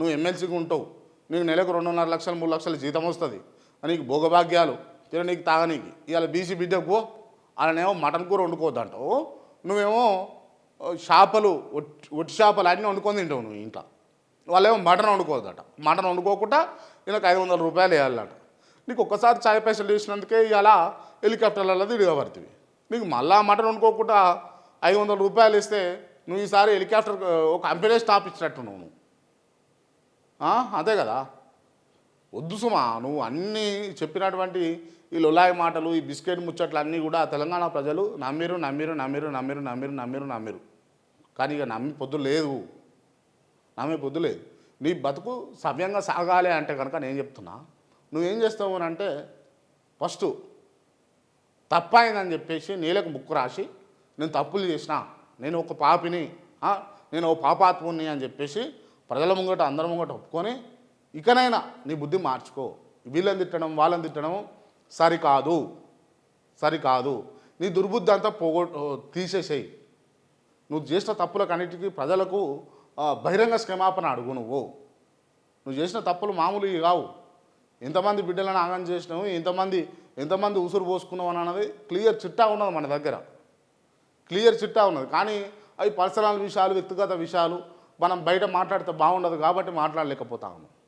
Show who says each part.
Speaker 1: నువ్వు ఎమ్మెల్సీగా ఉంటావు. నీకు నెలకు రెండున్నర లక్షలు మూడు లక్షలు జీతం వస్తుంది. నీకు భోగభాగ్యాలు తిన నీకు తాగనీకి ఇవాళ బీసీ బిడ్డకు పో అలానేమో మటన్ కూర వండుకోవద్దంటావు నువ్వేమో చేపలు ఒట్టి చేపలు అన్నీ వండుకొని తింటావు నువ్వు ఇంట్లో. వాళ్ళేమో మటన్ వండుకోవద్దట. మటన్ వండుకోకుండా నీకు ఐదు వందల రూపాయలు వేయాలట. నీకు ఒక్కసారి చాయ్ పైసలు చేసినందుకే ఇలా హెలికాప్టర్లలో దిగబడుతుంది నీకు మళ్ళా మటన్ వండుకోకుండా ఐదు వందల రూపాయలు ఇస్తే నువ్వు ఈసారి హెలికాప్టర్ ఒక కంపెనీ స్టాప్ ఇచ్చినట్టు నువ్వు. అదే కదా. వద్దు సుమా నువ్వు అన్నీ చెప్పినటువంటి ఈ లొలాయి మాటలు ఈ బిస్కెట్ ముచ్చట్లు అన్నీ కూడా తెలంగాణ ప్రజలు నమ్మిరు నమ్మిరు నమ్మిరు నమ్మిరు నమ్మిరు నమ్మిరు నమ్మిరు. కానీ ఇక నమ్మి పొద్దు లేదు. నమ్మే పొద్దు లేదు. నీ బతుకు సవ్యంగా సాగాలి అంటే కనుక నేను చెప్తున్నా. నువ్వేం చేస్తావు అని అంటే ఫస్ట్ తప్పైందని చెప్పేసి నీళ్ళకు ముక్కు రాసి నేను తప్పులు చేసిన నేను ఒక పాపిని నేను ఒక పాపాత్ముని అని చెప్పేసి ప్రజల ముంగట అందరి ముంగట ఒప్పుకొని ఇకనైనా నీ బుద్ధి మార్చుకో. వీళ్ళని తిట్టడం వాళ్ళని తిట్టడం సరికాదు. సరికాదు. నీ దుర్బుద్ధి అంతా పోగొ తీసేసేయి. నువ్వు చేసిన తప్పులకు అన్నిటికీ ప్రజలకు బహిరంగ క్షమాపణ అడుగు నువ్వు. నువ్వు చేసిన తప్పులు మామూలు కావు. ఎంతమంది బిడ్డలను ఆగం చేసినావు ఎంతమంది ఎంతమంది ఉసురు పోసుకున్నావు అని అన్నది క్లియర్ చిట్టా ఉన్నది మన దగ్గర. క్లియర్ చిట్టా ఉన్నది. కానీ అవి పర్సనల్ విషయాలు వ్యక్తిగత విషయాలు మనం బయట మాట్లాడితే బాగుండదు కాబట్టి మాట్లాడలేకపోతాము.